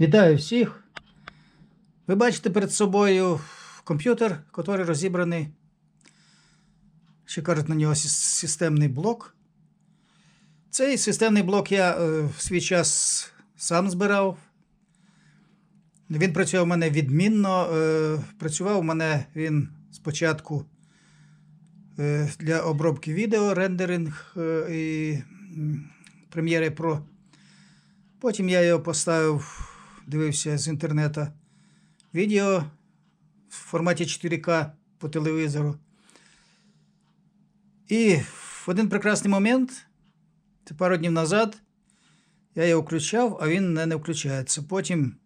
Вітаю всіх. Ви бачите перед собою комп'ютер, який розібраний. Ще кажуть на нього системний блок. Цей системний блок я е, в свій час сам збирав. Він працював у мене відмінно. Е, працював у мене він спочатку е, для обробки відео, рендеринг і Premiere Pro. Потім я його поставив, дивився з інтернету відео в форматі 4К по телевізору. І в один прекрасний момент, пару днів назад, я його включав, а він не, не включається. Потім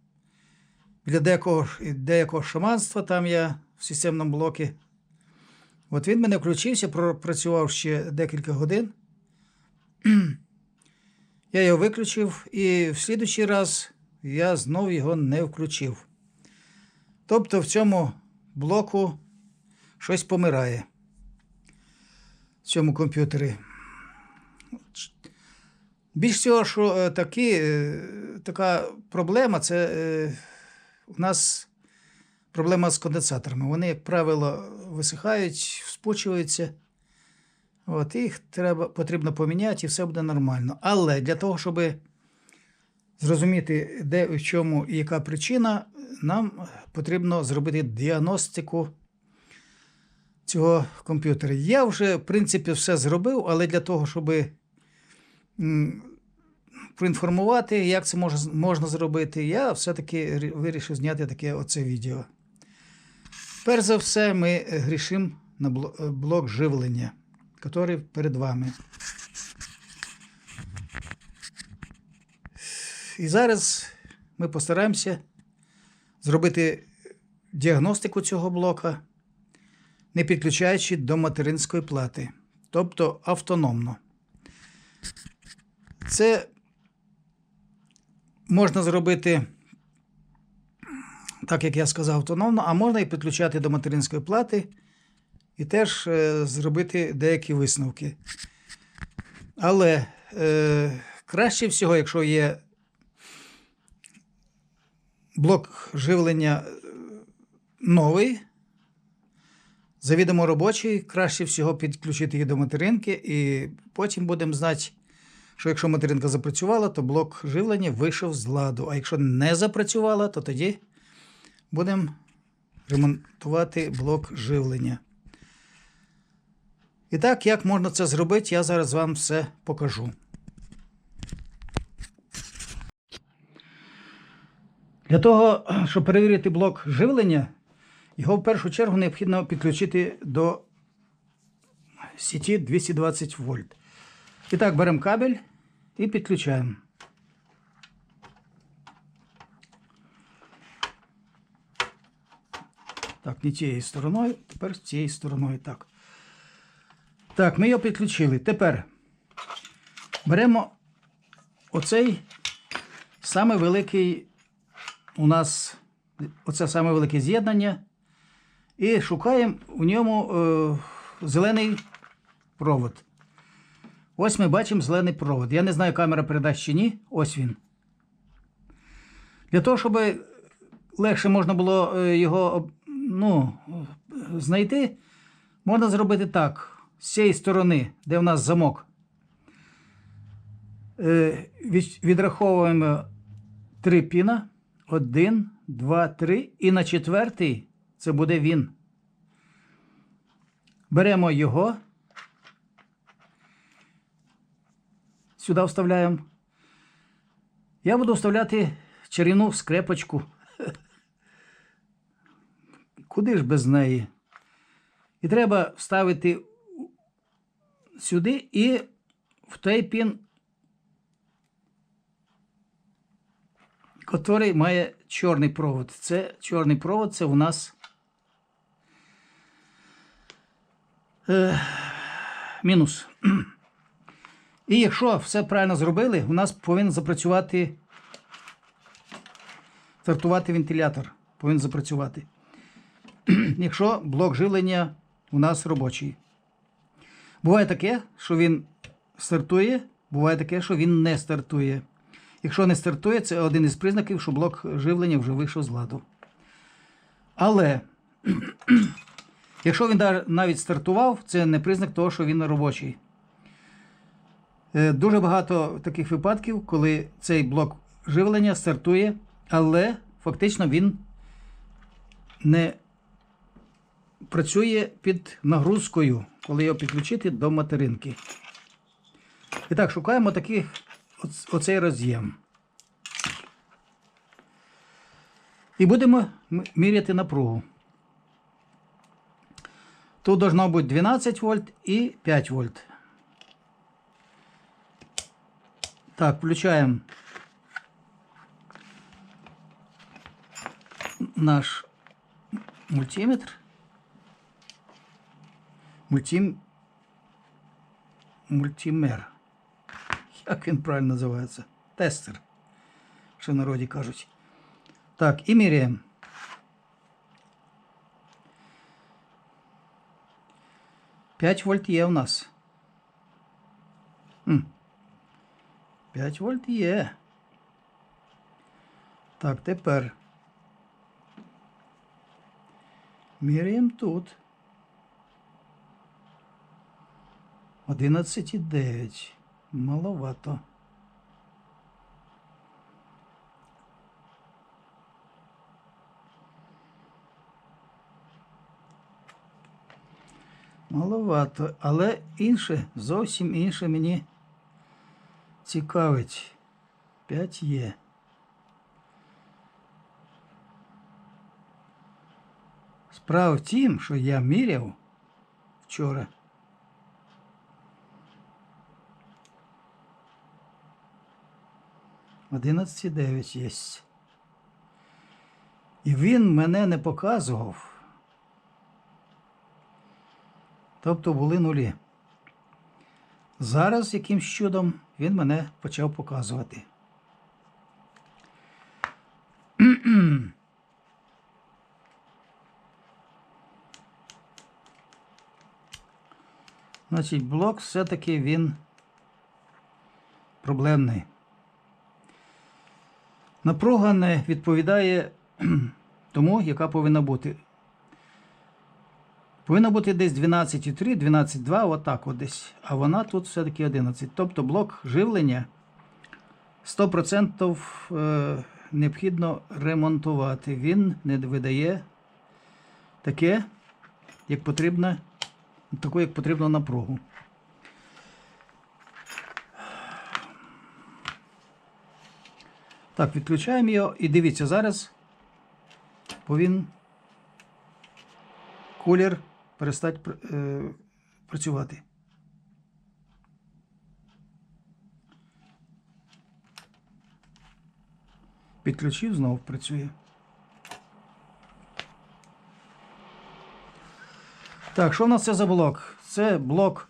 для деякого, деякого шаманства там я в системному блокі. От він мене включився, пропрацював ще декілька годин. Я його виключив, і в слідуючий раз я знов його не включив. Тобто в цьому блоку щось помирає. В цьому комп'ютері. Більш всього, що е, такі, е, така проблема це е, у нас проблема з конденсаторами. Вони, як правило, висихають, вспучуються. От, їх треба, потрібно поміняти, і все буде нормально. Але для того, щоб зрозуміти, де в чому і яка причина, нам потрібно зробити діагностику цього комп'ютера. Я вже, в принципі, все зробив, але для того, щоб проінформувати, як це можна зробити, я все-таки вирішив зняти таке оце відео. Перш за все, ми грішимо на блок живлення, який перед вами. І зараз ми постараємося зробити діагностику цього блока, не підключаючи до материнської плати, тобто автономно. Це можна зробити, так як я сказав, автономно, а можна і підключати до материнської плати і теж е, зробити деякі висновки. Але е, краще всього, якщо є блок живлення е, новий, завідомо робочий, краще всього підключити її до материнки, і потім будемо знати, що якщо материнка запрацювала, то блок живлення вийшов з ладу. А якщо не запрацювала, то тоді будемо ремонтувати блок живлення. І так, як можна це зробити, я зараз вам все покажу. Для того, щоб перевірити блок живлення, його в першу чергу необхідно підключити до сіті 220 вольт. І так, беремо кабель і підключаємо. Так, не тією стороною, тепер цією стороною. Так. Так, ми його підключили. Тепер беремо оцей саме великий у нас оце саме велике з'єднання. І шукаємо у ньому е, зелений провод. Ось ми бачимо зелений провод. Я не знаю, камера передасть чи ні. Ось він. Для того, щоб легше можна було е, його ну, знайти, можна зробити так. З цієї сторони, де в нас замок, е, від- відраховуємо три піна. Один, два, три. І на четвертий це буде він. Беремо його. Сюди вставляємо. Я буду вставляти чарівну скрепочку. Куди ж без неї? І треба вставити сюди і в той пін, який має чорний провод. Це чорний провод, це у нас е, мінус. І якщо все правильно зробили, у нас повинен запрацювати стартувати вентилятор. Повинен запрацювати. Якщо блок живлення у нас робочий. Буває таке, що він стартує, буває таке, що він не стартує. Якщо не стартує, це один із признаків, що блок живлення вже вийшов з ладу. Але якщо він навіть стартував, це не признак того, що він робочий. Е, Дуже багато таких випадків, коли цей блок живлення стартує, але фактично він не працює під нагрузкою, коли його підключити до материнки. І так, шукаємо такий оц- оцей роз'єм. І будемо міряти напругу. Тут должно бути 12 вольт і 5 вольт. Так, включаємо наш мультиметр. Мультим... Мультимер. Як він правильно називається? Тестер. Що в народі кажуть. Так, і міряємо. П'ять вольт є у нас. М. 5 вольт є. Так, тепер. Міряємо тут. 11,9. Маловато. Маловато, але інше, зовсім інше мені цікавить. 5 є. Справа в тім, що я міряв вчора. Одинадцять дев'ять є. І він мене не показував. Тобто були нулі. Зараз якимсь чудом він мене почав показувати. Значить, блок все-таки він проблемний. Напруга не відповідає тому, яка повинна бути. Повинно бути десь 12,3, 12,2, отак от десь. А вона тут все-таки 11. Тобто блок живлення 100% е, необхідно ремонтувати. Він не видає таке, як потрібно, таку, як потрібно напругу. Так, відключаємо його і дивіться, зараз повинен колір перестати пр- е, працювати. Підключив, знову працює. Так, що в нас це за блок? Це блок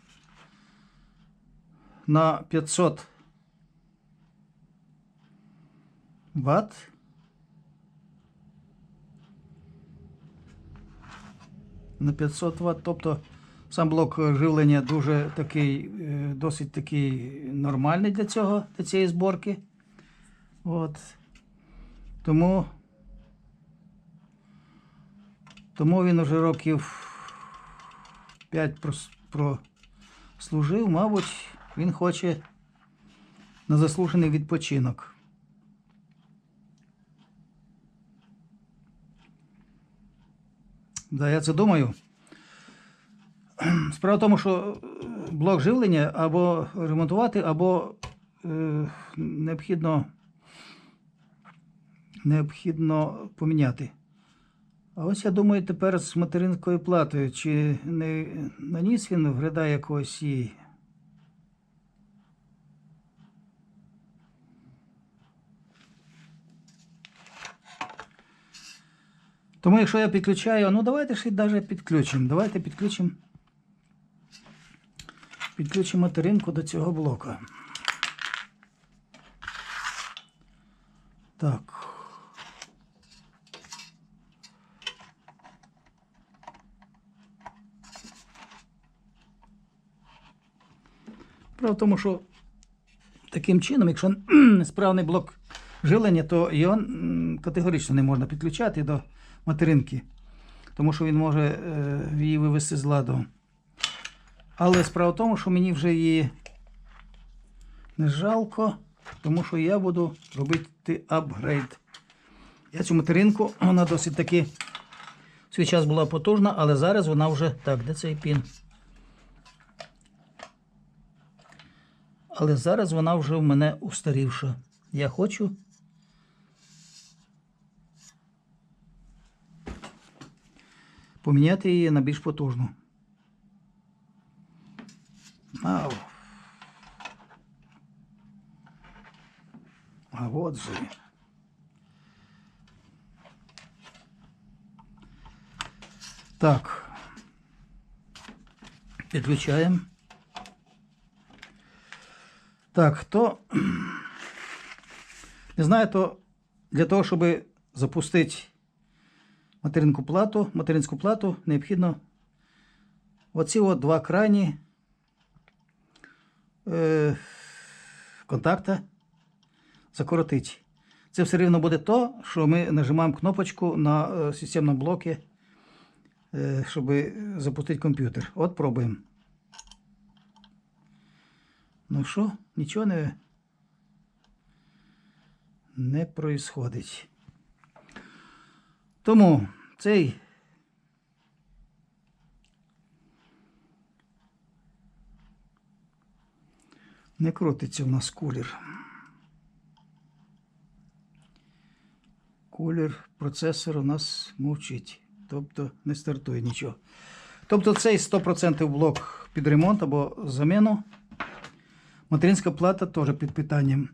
на 500 Вт. на 500 Вт. Тобто сам блок живлення дуже такий, е, досить такий нормальний для цього, для цієї зборки. От. Тому, тому він вже років 5 прослужив, мабуть, він хоче на заслужений відпочинок. Да, я це думаю. Справа в тому, що блок живлення або ремонтувати, або е, необхідно, необхідно поміняти. А ось я думаю, тепер з материнською платою, чи не наніс він вреда якогось їй. Тому якщо я підключаю, ну давайте ж і навіть підключимо. Давайте підключимо. Підключимо материнку до цього блока. Так. Справа в тому, що таким чином, якщо несправний блок жилення, то його категорично не можна підключати до материнки, тому що він може е, її вивести з ладу. Але справа в тому, що мені вже її не жалко, тому що я буду робити апгрейд. Я цю материнку, вона досить таки свій час була потужна, але зараз вона вже. Так, де цей пін? Але зараз вона вже в мене устарівша. Я хочу. Поміняти її на більш потужну. Ау. А от же. він. Так. Підключаємо. Так, хто не знає, то для того, щоб запустити материнську плату, материнську плату, необхідно оці от два крайні е, контакта закоротити. Це все рівно буде то, що ми нажимаємо кнопочку на е, системному блокі, е, щоб запустити комп'ютер. От пробуємо. Ну що, нічого не, не происходить. Тому цей не крутиться у нас кулер. Кулер, процесор у нас мовчить, тобто не стартує нічого. Тобто цей 100% блок під ремонт або заміну. Материнська плата теж під питанням.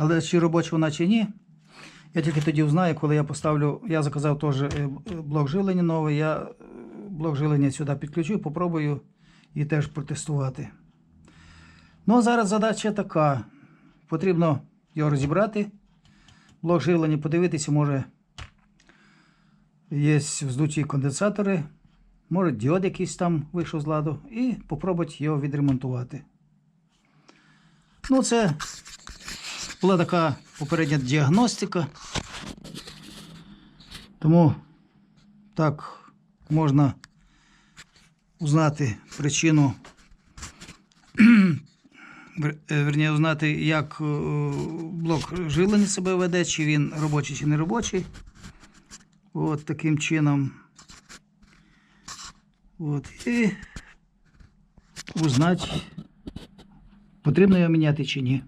Але чи робоча вона чи ні, я тільки тоді узнаю, коли я поставлю. Я заказав теж е, блок жилення новий. Я е, блок жилення сюди підключу, попробую і теж протестувати. Ну, а зараз задача така. Потрібно його розібрати. Блок жилення, подивитися, може. Є вздуті конденсатори, може діод якийсь там вийшов з ладу, і попробувати його відремонтувати. Ну, це була така попередня діагностика. Тому так можна узнати причину, е, верні, узнати, як е, блок жилення себе веде, чи він робочий, чи не робочий. От таким чином. От. І узнати, потрібно його міняти чи ні.